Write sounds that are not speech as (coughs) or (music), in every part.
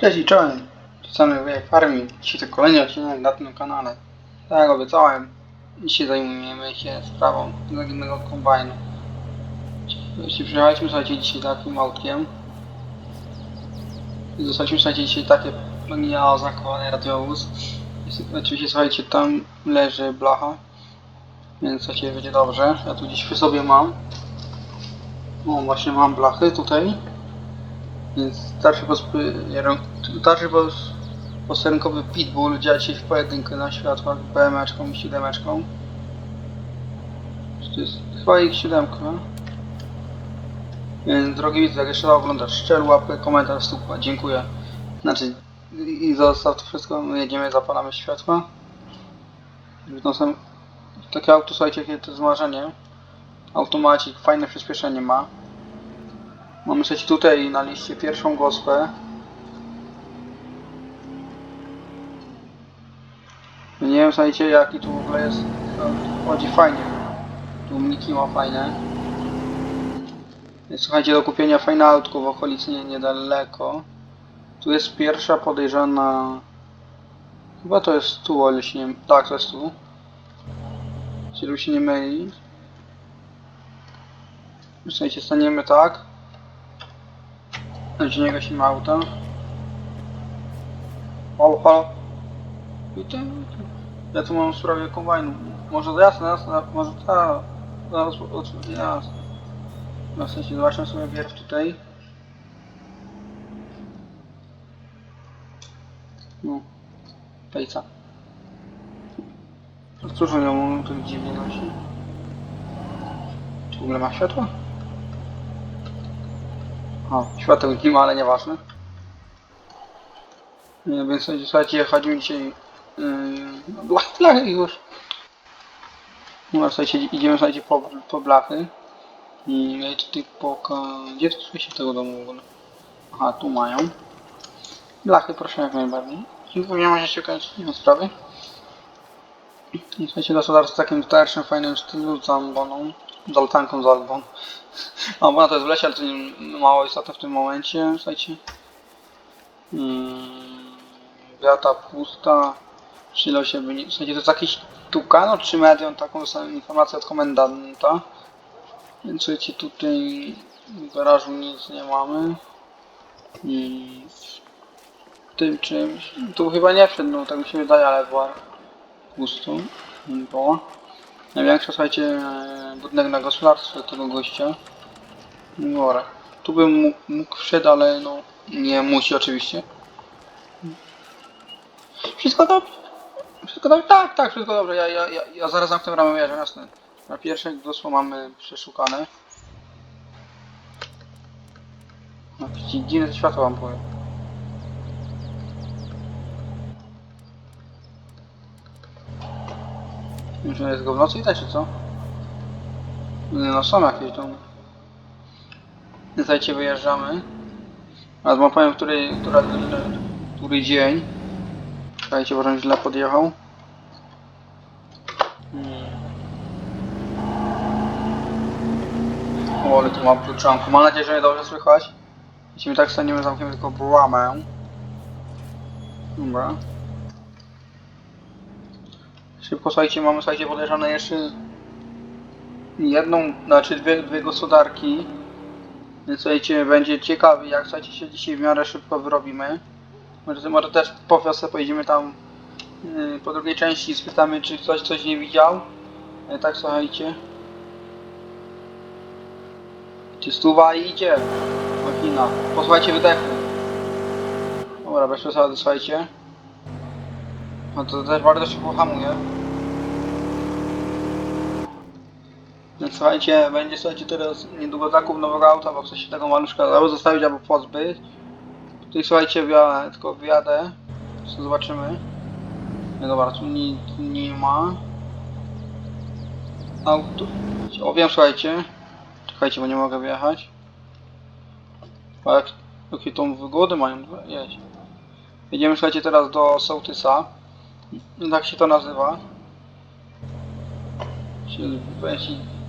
Cześć i czołem. Wracamy w Farming. Dzisiaj to kolejny odcinek na tym kanale. Tak jak obiecałem, dzisiaj zajmujemy się sprawą zaginionego kombajnu. Jeśli przyjechaliśmy słuchajcie dzisiaj takim autkiem. I dostaliśmy słuchajcie dzisiaj takie mega oznakowane radiowóz. Oczywiście słuchajcie tam leży blacha. Więc słuchajcie będzie dobrze. Ja tu gdzieś przy sobie mam. O właśnie mam blachy tutaj. Więc starszy starszy pos- posterunkowy pitbull działa dzisiaj w pojedynkę na światłach BM-eczką i 7-eczką. To jest chyba ich 7. Więc drogi widz, jak jeszcze oglądasz, szczel łapkę, komentarz, stupa, dziękuję. Znaczy, i zostaw to wszystko, my jedziemy, zapalamy światła. No są takie auto, słuchajcie, jakie to jest marzenie. Automacik, fajne przyspieszenie ma. Mamy sobie tutaj na liście pierwszą gospę. Nie wiem, słuchajcie, jaki tu w ogóle jest. no, Chodzi fajnie. Tłumniki ma fajne. Słuchajcie, do kupienia fajne autko w okolicy nie, niedaleko. Tu jest pierwsza podejrzana. Chyba to jest tu, ale się nie. Tak, to jest tu. Żeby się nie mylić. Słuchajcie, staniemy tak. Znaczy nie gasimy auta. Halo, halo. Witam. Ja tu mam w sprawie kombajnu. Może to jasne, jasne, może ta. Zaraz, jasne. No w sensie zobaczmy sobie wierw tutaj. No. Pejca. Cóż on ją tu dziwnie nosi? Czy w ogóle ma światło? O, świateł ma, ale nieważne. Nie, więc słuchajcie, chodzimy dzisiaj... Yy, blachy już. No, słuchajcie, idziemy słuchajcie po, po blachy. I ja tutaj poka... Gdzie to słyszy tego domu w ogóle? Aha, tu mają. Blachy proszę jak najbardziej. Nie ma się kończyć, nie ma sprawy. I słuchajcie, gospodarstwo takim starszym, fajnym stylu, z amboną. Z albą. (laughs) Ambona to jest w lesie, ale to nie mało istotne w tym momencie, słuchajcie. Hmm, wiata pusta. Przylał się wynik. Słuchajcie, to jest jakiś tukano czy medium, taką dostałem informację od komendanta. Więc słuchajcie, tutaj w garażu nic nie mamy. I w tym czymś. Tu chyba nie wszedł, no tak mi się wydaje, ale była pusto. Nie było. Największa, słuchajcie, budynek na gospodarstwie tego gościa. Dobra. Tu bym mógł, wszedł, ale no nie musi oczywiście. Wszystko dobrze? Wszystko dobrze? Tak, tak, wszystko dobrze. Ja, ja, ja, ja zaraz zamknę bramę wieżę, jasne. Na pierwsze dosło mamy przeszukane. No, dziwne światło wam powiem. Już jest go w nocy widać, czy co? No, są jakieś domy. Słuchajcie, wyjeżdżamy. A wam powiem, który, która, który dzień. Słuchajcie, bo żebym źle podjechał. Hmm. O, ale tu mam kluczanku. Mam nadzieję, że mnie dobrze słychać. Jeśli my tak staniemy, zamkniemy tylko bramę. Dobra. Szybko, słuchajcie, mamy, słuchajcie, podejrzane jeszcze jedną, znaczy dwie, dwie gospodarki. Więc słuchajcie, będzie ciekawy, jak słuchajcie się dzisiaj w miarę szybko wyrobimy. Może, może też po wiosce pojedziemy tam yy, po drugiej części, spytamy, czy ktoś coś nie widział. Yy, tak, słuchajcie. Czy stuwa idzie? Machina. Posłuchajcie wydechu. Dobra, bez przesady, słuchajcie. No to też bardzo szybko hamuje. Słuchajcie, będzie słuchajcie teraz niedługo zakup nowego auta, bo chcę się tego maluszka albo zostawić, albo pozbyć. Tutaj słuchajcie, wja, tylko wjadę. Co zobaczymy. Nie dobra, tu nic nie ma. Auto. O wiem, słuchajcie. Czekajcie, bo nie mogę wjechać. A jak, jakie tą wygodę mają? Jedź. Jedziemy, słuchajcie, teraz do Sołtysa. Tak się to nazywa. Czyli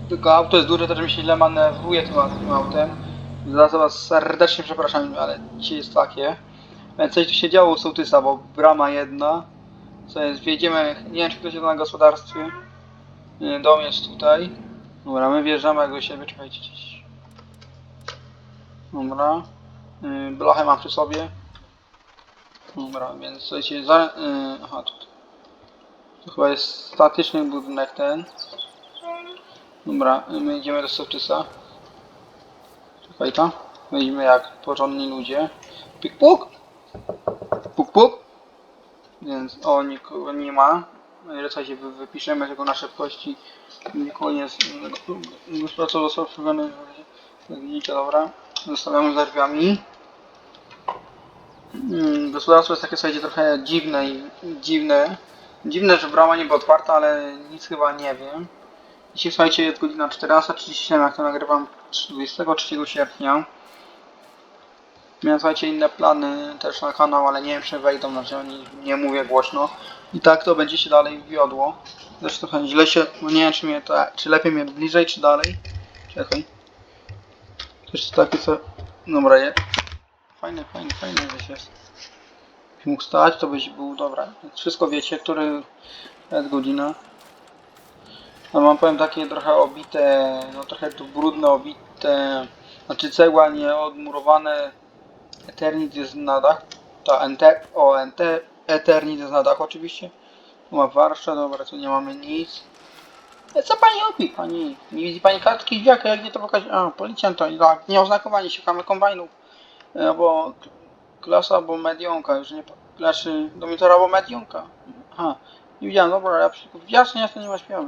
tylko auto jest duże, też mi się źle manewruje tym, tym autem. Za was serdecznie przepraszam, ale dzisiaj jest takie. Ale coś tu się działo u sołtysa, bo brama jedna. Co jest, wjedziemy, nie wiem czy ktoś jest na gospodarstwie. Nie, Dom jest tutaj. Dobra, my wjeżdżamy jak do siebie, czekajcie. Dobra. Yy, Blachę mam przy sobie. Dobra, więc słuchajcie, za... Aha, tutaj. To chyba jest statyczny budynek ten. Dobra, my idziemy do sołtysa. Czekaj tam. Wejdźmy jak porządni ludzie. Pik puk! Puk puk! Więc o nikogo nie ma. No słuchajcie, wy- wypiszemy tylko na szybkości. Nikogo nie jest. Gospodarstwo zostało przygotowane. Jak widzicie, dobra. Zostawiamy za drzwiami. Mm, Gospodarstwo jest takie, słuchajcie, trochę dziwne i dziwne. Dziwne, że brama nie była otwarta, ale nic chyba nie wiem. Dzisiaj, słuchajcie, jest godzina 14.37, jak to nagrywam 23 sierpnia. Miałem, słuchajcie, inne plany też na kanał, ale nie wiem, czy wejdą, znaczy oni nie mówię głośno. I tak to będzie się dalej wiodło. Zresztą źle się, no nie wiem, czy, mnie to, czy lepiej mnie bliżej, czy dalej. Czekaj. Coś takie, co... Dobra, je. Fajny, fajny, fajny gdzieś jest. Mógł stać, to byś był, dobra. Wszystko wiecie, który jest godzina. No mam powiem takie trochę obite, no trochę tu brudne, obite, znaczy cegła nie odmurowane. Eternit jest na dach. Ta enter, o enter, Eternit jest na dach oczywiście. Tu ma warsztat, dobra, tu nie mamy nic. E, Co pani robi? Pani, nie widzi pani kartki wiaka, jak nie to pokazać? A, policjant to, tak, nieoznakowanie, szukamy kombajnów. E, k- klasa, albo medionka, już nie, klaszy domitora, albo medionka. Aha, nie widziałem, dobra, ja przy... Jasne, jasne, nie ma śpiewy.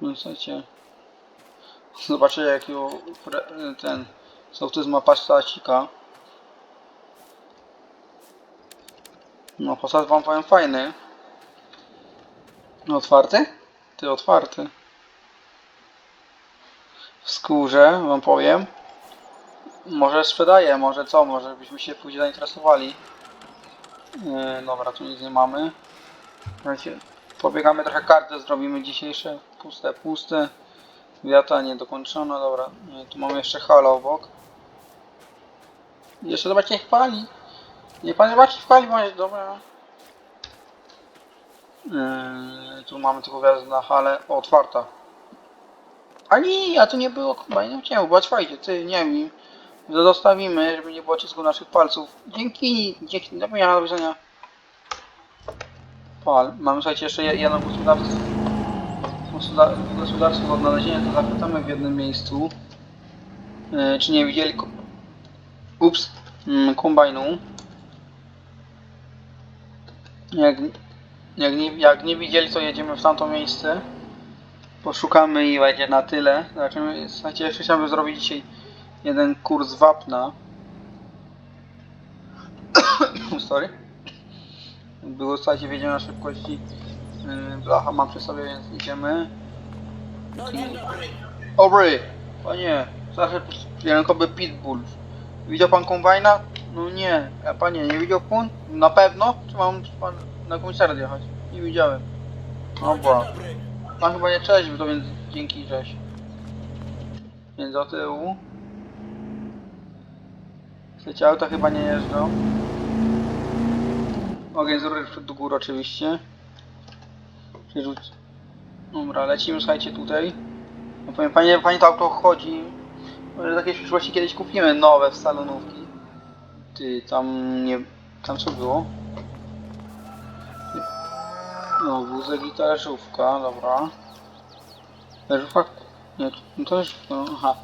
No słuchajcie. Zobaczcie jakiego ten sołtys ma pastacika. No posad wam powiem fajny. No otwarty? Ty otwarty. W skórze wam powiem. Może sprzedaję, może co, może byśmy się później zainteresowali. Yy, dobra, tu nic nie mamy. Słuchajcie, pobiegamy trochę karty, zrobimy dzisiejsze puste, puste. Wiata niedokończona, dobra. Nie, tu mamy jeszcze hala obok. Jeszcze zobaczcie, niech pali. Nie pan zobaczy w bo jest dobra. Yy, tu mamy tylko wjazd na halę. Otwarta. A nie, a tu nie było kombajnu. Chciałem, bo otwajcie, ty, nie wiem. Zostawimy, żeby nie było cisku naszych palców. Dzięki, dzięki, do widzenia. Pal. Mamy, słuchajcie, jeszcze je- jedno gospodarstwo. Gospodar- Gospodarstwo do odnalezienia, to zapytamy w jednym miejscu. Yy, czy nie widzieli Ups, mm, kombajnu. Jak, jak, nie, jak nie widzieli, to jedziemy w tamto miejsce. Poszukamy i będzie na tyle. Zobaczymy. Słuchajcie, jeszcze chciałbym zrobić dzisiaj jeden kurs wapna. (coughs) Sorry. Było, słuchajcie, wiedziałem na szybkości. Yy, Blacha mam przy sobie, więc idziemy. No dzień dobry. Dobry! Panie, zawsze rękowy pitbull. Widział pan kombajna? No nie. A panie, nie widział pan? Na pewno? Czy mam pan na komisariat jechać? Nie widziałem. No dobry. Pan chyba nie cześć, to więc dzięki cześć. Więc do tyłu. Słuchajcie, auta chyba nie jeżdżą. Przed do góry oczywiście. Przerzuć. Dobra, lecimy słuchajcie tutaj. No powiem, panie, panie to auto chodzi. Może takie w przyszłości kiedyś kupimy nowe w salonówki. Ty, tam nie... Tam co było? No, wózek i talerzówka, dobra. Talerzówka? Nie, no to już... No, aha.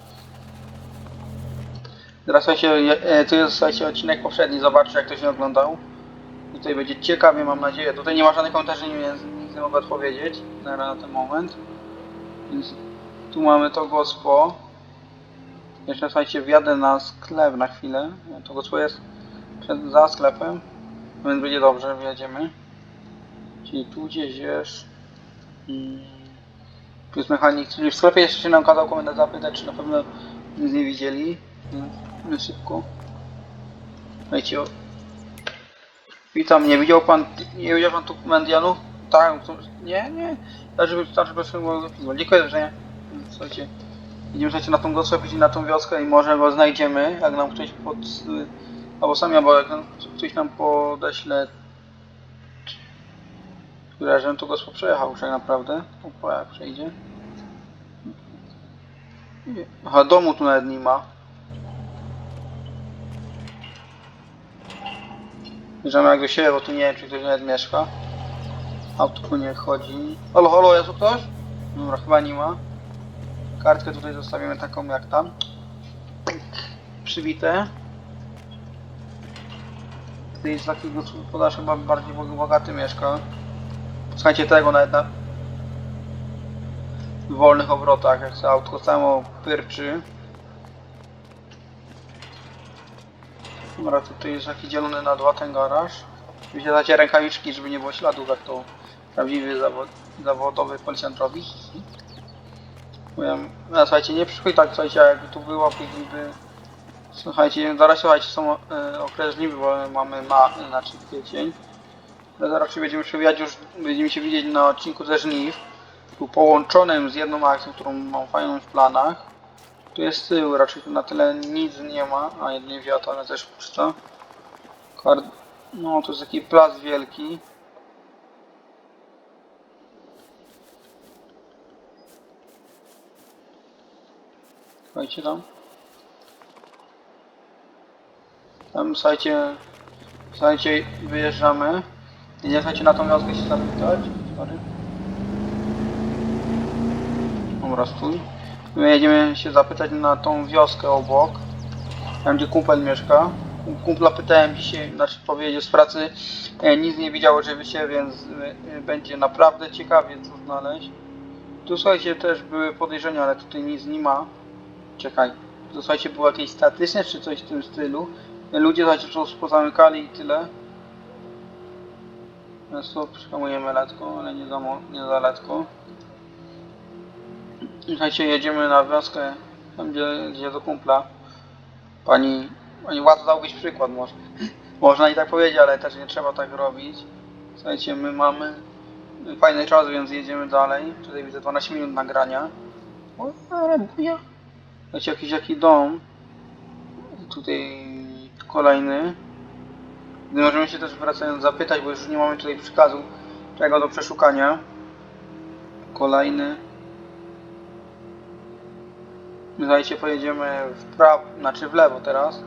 Teraz słuchajcie, e, tu jest słuchajcie odcinek poprzedni, zobaczcie jak to się oglądał. Tutaj będzie ciekawie, mam nadzieję. Tutaj nie ma żadnych komentarzy, więc nic nie mogę odpowiedzieć na, na ten moment. Więc tu mamy to gospo. Jeszcze słuchajcie, wjadę na sklep na chwilę. To gospo jest przed, za sklepem, więc będzie dobrze, wjedziemy. Czyli tu gdzieś jest. Mm, tu jest mechanik, czyli w sklepie jeszcze się nam kazał komendant zapytać, czy na pewno nic nie widzieli. No, szybko. Słuchajcie, Witam, nie widział pan, nie widział pan tu? Tak, nie, nie. Żeby starszy filmu pismo. Dziękuję, do widzenia. Słuchajcie, idziemy słuchajcie na tą gosłę, później na tą wioskę i może go znajdziemy, jak nam ktoś pod, Albo sami, albo jak ktoś nam podeśle które żebym tu go przejechał tak naprawdę. Opa, jak przejdzie. Nie. Aha, domu tu nawet nie ma. Bierzemy do siebie, bo tu nie wiem, czy ktoś nawet mieszka. Auto tu nie chodzi. Halo, halo, jest tu ktoś? Dobra, chyba nie ma. Kartkę tutaj zostawimy taką jak tam. Przywite. Tutaj jest taki gospodarz chyba bardziej bogaty mieszka. Słuchajcie tego nawet na wolnych obrotach, jak to autko samo pyrczy. Dobra, tutaj jest taki dzielony na dwa ten garaż. Wysiadacie rękawiczki, żeby nie było śladów, jak to prawdziwy zawod, zawodowy policjant robi. Powiem, no, słuchajcie, nie przychodź tak, słuchajcie, jakby tu było, by... Słuchajcie, zaraz słuchajcie, są e, okres bo mamy ma, znaczy kwiecień. Ale zaraz się będziemy przewijać już, będziemy się widzieć na odcinku ze żniw. Tu połączonym z jedną akcją, którą mam fajną w planach. Tu jest tył, raczej tu na tyle nic nie ma, a jedynie wiatr, ale też puszcza. Kard... No, to jest taki plac wielki. Słuchajcie tam. Tam, słuchajcie, słuchajcie, wyjeżdżamy. I nie chcecie na tą wioskę się zapytać? Sorry. Dobra, stój. My jedziemy się zapytać na tą wioskę obok. Tam gdzie kumpel mieszka. Kumpla pytałem dzisiaj, znaczy powiedział z pracy, e, nic nie widział oczywiście, więc e, e, będzie naprawdę ciekawie co znaleźć. Tu słuchajcie też były podejrzenia, ale tutaj nic nie ma. Czekaj. Tu słuchajcie było jakieś statyczne czy coś w tym stylu. Ludzie słuchajcie po prostu pozamykali i tyle. Teraz tu przyhamujemy letko, ale nie za, nie za letko. Słuchajcie, jedziemy na wioskę, tam gdzie, gdzie do kumpla. Pani, pani łatwo dałbyś przykład może. (laughs) Można i tak powiedzieć, ale też nie trzeba tak robić. Słuchajcie, my mamy fajny czas, więc jedziemy dalej. Tutaj widzę 12 minut nagrania. O, ale. Słuchajcie, jakiś jaki dom. Tutaj kolejny. Gdy możemy się też wracając zapytać, bo już nie mamy tutaj przykazu czego do przeszukania. Kolejny. Słuchajcie, pojedziemy w prawo, znaczy w lewo teraz.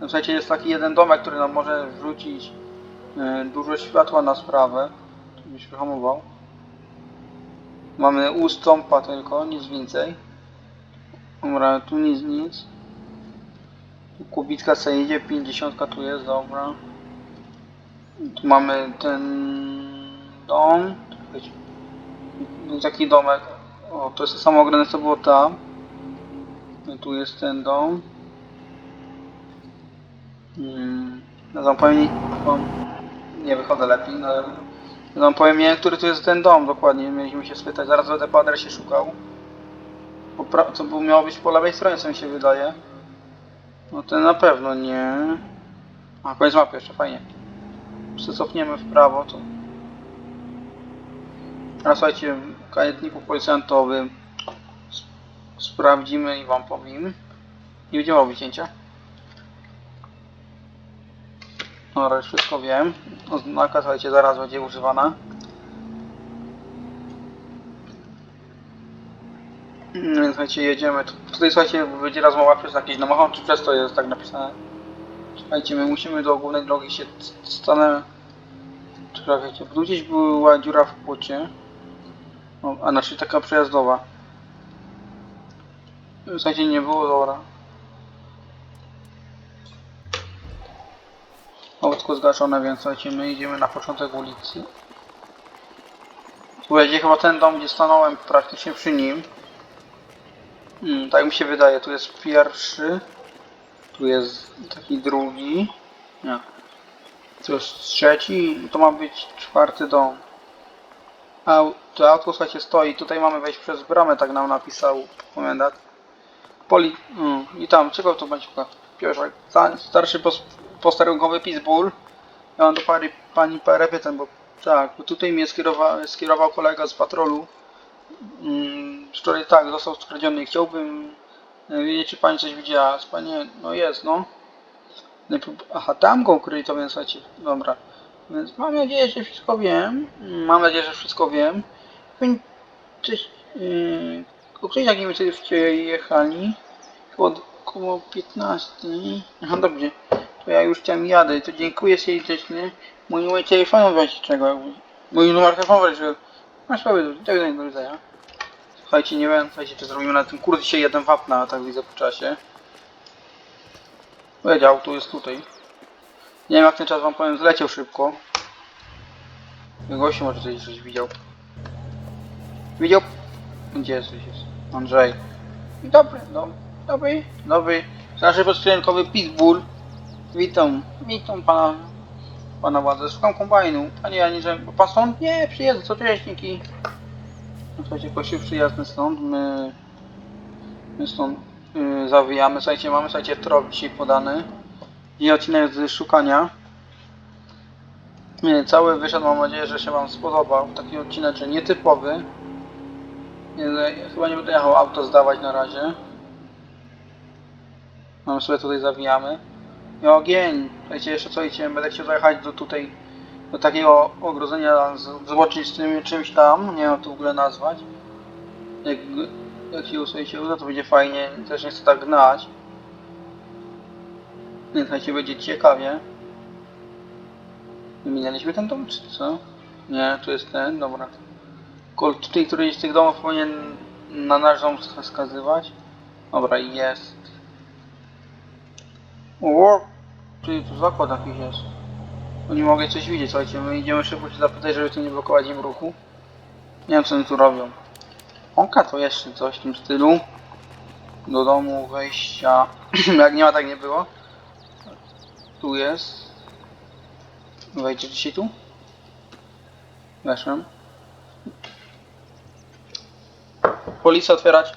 No, Słuchajcie, jest taki jeden domek, który nam może wrzucić e, dużo światła na sprawę. Tu byś wyhamował. Mamy ustąpa tylko, nic więcej. Dobra, tu nic, nic. Tu kubitka idzie, 50 tu jest, dobra. Tu mamy ten dom. Taki domek. O, to jest to samo ograne co było tam. No, tu jest ten dom. Hmm. No wam powiem, wam nie wychodzę lepiej, no ale ja wam powiem nie, który tu jest ten dom dokładnie, mieliśmy się spytać, zaraz będę po adresie szukał. Co było, miało być po lewej stronie, co mi się wydaje. No ten na pewno nie. A, koniec mapy jeszcze, fajnie. Jeszcze cofniemy w prawo, to... A słuchajcie, kajetniku policjantowym sprawdzimy i wam powiem. Nie miał wycięcia. Dobra, już wszystko wiem. Oznaka, słuchajcie, zaraz będzie używana. No Więc słuchajcie, jedziemy. Tu- Tutaj słuchajcie, będzie rozmowa przez jakiś namachon, czy przez to jest tak napisane. Słuchajcie, my musimy do głównej drogi się stanę. Czekajcie, gdzieś była dziura w płocie. O, a znaczy taka przejazdowa. Słuchajcie, nie było, dobra. Autko zgaszone, więc słuchajcie, my idziemy na początek ulicy. Tu będzie chyba ten dom, gdzie stanąłem praktycznie przy nim. Hmm, tak mi się wydaje, tu jest pierwszy. Tu jest taki drugi. Nie. Tu jest trzeci to ma być czwarty dom. A to autko słuchajcie stoi. Tutaj mamy wejść przez bramę, tak nam napisał komendant. Poli... Mm, I tam, czego to będzie Pioszak. Sta- Starszy pos posterunkowy Pitbull. Ja mam do pary, pani parę pytań, bo tak, bo tutaj mnie skierowa, skierował kolega z patrolu. Mm, wczoraj tak, został skradziony. Chciałbym e, wiedzieć, czy pani coś widziała. Panie, no jest, no. Najpierw- Aha, tam go ukryli, to więc słuchajcie, dobra. Więc mam nadzieję, że wszystko wiem. Mam nadzieję, że wszystko wiem. Coś... Yy, o której my sobie jechali? Chyba około 15. Aha, dobrze. To ja już tam jadę. To dziękuję serdecznie. Mój numer telefonu weź czego. Mój numer telefonu że... Masz sprawy, do widzenia, do widzenia. Słuchajcie, nie wiem, słuchajcie, czy zrobimy na tym dzisiaj jeden wapna, tak widzę po czasie. Powiedział, tu jest tutaj. Nie wiem jak ten czas wam powiem, zleciał szybko. Gościu może coś, coś widział. Widział? Gdzie jesteś? Jest? Andrzej. Dobry, no, dobry, dobry. Starszy podstrzelenkowy Pitbull. Witam, witam pana, pana władzę. Szukam kombajnu. Panie Janirze, pan stąd? Nie, przyjeżdża, co cześćniki. No słuchajcie, kościół przyjazny stąd, my, my stąd yy, zawijamy. Słuchajcie, mamy, słuchajcie, trop dzisiaj podany. I odcinek z szukania. Nie, cały wyszedł, mam nadzieję, że się Wam spodobał. Taki odcinek, że nietypowy. Nie, ja chyba nie będę jechał auto zdawać na razie. Mamy sobie tutaj zawijamy. I ogień. Słuchajcie, jeszcze co idzie, będę chciał zajechać do tutaj, do takiego ogrodzenia, zobaczyć z tym czymś tam, nie wiem to w ogóle nazwać. Jak, jak się słuchajcie uda, to będzie fajnie, też nie chcę tak gnać. Nie, słuchajcie, będzie ciekawie. Wymienialiśmy ten dom, czy co? Nie, tu jest ten, dobra. Kol, tutaj któryś z tych domów powinien na nasz dom wskazywać. Dobra, jest. O, czyli tu zakład jakiś jest. No nie mogę coś widzieć, słuchajcie, my idziemy szybko się zapytać, żeby tu nie blokować im ruchu. Nie wiem co oni tu robią. Oka to jeszcze coś w tym stylu. Do domu wejścia. (clears throat) Jak nie ma, tak nie było. Tu jest. Wejdzie dzisiaj tu? Weszłem. Policja otwierać.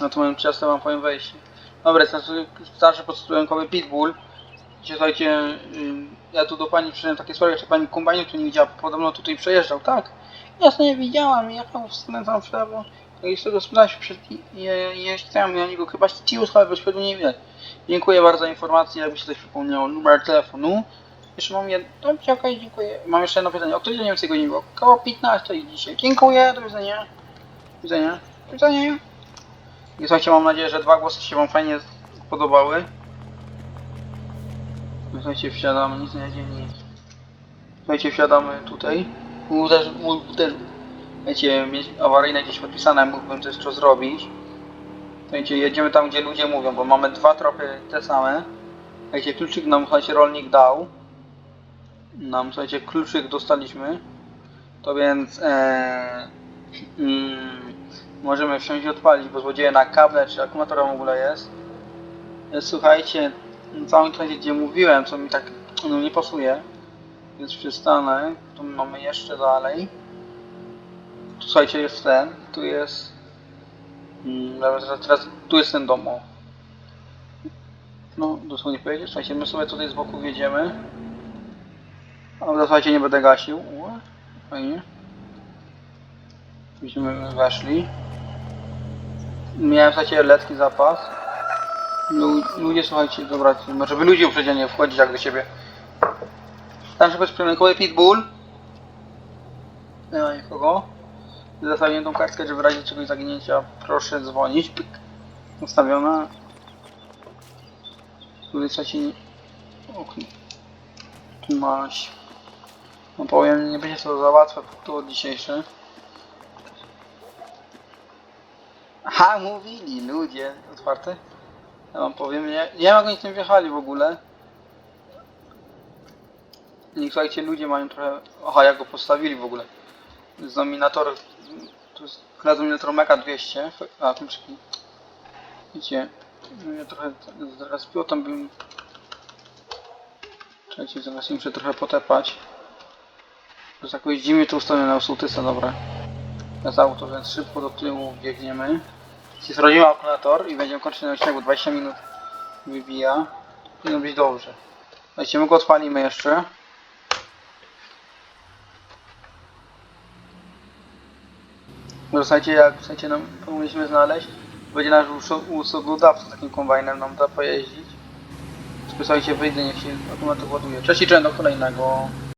No to moim ciastem wam powiem wejść. Dobra, jest nasz starszy podstudenkowy Pitbull. Słuchajcie, ja tu do pani przyszedłem takie sprawy, czy pani kombajnu tu nie widziała, podobno tutaj przejeżdżał, tak? Jasno nie widziałam, jechał skręcam w prawo. No i z tego spytać przed jeźdźcami, ja niego chyba ci ale bezpośrednio nie widać. Dziękuję bardzo za informację, jakby się coś przypomniało. Numer telefonu. Jeszcze mam jedno. Okej, dziękuję. Mam jeszcze jedno pytanie. O której nie więcej godzin było? Koło 15 jest dzisiaj. Dziękuję, do widzenia. Widzenia. Do widzenia. I słuchajcie, mam nadzieję, że dwa głosy się wam fajnie podobały. Słuchajcie, wsiadamy, nic nie dzieje, nic. Słuchajcie, wsiadamy tutaj. Uderz, uderz. Wiecie, mieć awaryjne gdzieś podpisane, mógłbym to jeszcze zrobić. Słuchajcie, jedziemy tam, gdzie ludzie mówią, bo mamy dwa tropy te same. Słuchajcie, kluczyk nam, słuchajcie, rolnik dał. Nam, słuchajcie, kluczyk dostaliśmy. To więc e, mm, możemy wsiąść i odpalić, bo złodzieje na kable czy akumulatora w ogóle jest. E, Słuchajcie, całym czasie, gdzie mówiłem, co mi tak no, nie pasuje, więc przystanę. Tu mamy jeszcze dalej. Tu słuchajcie, jest ten, tu jest. Mm, dobra, teraz, teraz tu jest ten dom. o. No, dosłownie powiedzieć. Słuchajcie, my sobie tutaj z boku wjedziemy. Ale słuchajcie, nie będę gasił. Fajnie. Byśmy weszli. Miałem, słuchajcie, letni zapas. Lu ludzie, słuchajcie, dobra, może by ludzie uprzedzenia nie wchodzić jak do siebie. Starszy bezprzyjemny pitbull. Nie ma nikogo. Zostawiłem kartkę, że w razie czegoś zaginięcia proszę dzwonić. Pyk. Ustawiona. Tutaj słuchajcie, nie... okno. Tu maś. No powiem, nie będzie to za łatwe to dzisiejsze. Ha, mówili ludzie. Otwarte? Ja wam powiem, nie, nie wiem jak oni wjechali w ogóle. I słuchajcie, ludzie mają trochę... Aha, jak go postawili w ogóle. Z nominator... Tu jest klass nominator Mega 200. A, kluczyki. Wiecie, no ja trochę zaraz pilotem bym... Czekajcie, zaraz muszę trochę potepać. Jakoś dziwnie to ustawione na sołtysa, dobra. Jest auto, więc szybko do tyłu biegniemy. Jest rodzimy akumulator i będziemy kończyć na odcinku 20 minut wybija. Powinno być dobrze. Słuchajcie, my go odpalimy jeszcze. Bo słuchajcie, jak słuchajcie, nam powinniśmy znaleźć, będzie nasz usłu- usługodawca takim kombajnem nam da pojeździć. Słuchajcie, wyjdę, niech się akumulator ładuje. Cześć i do kolejnego.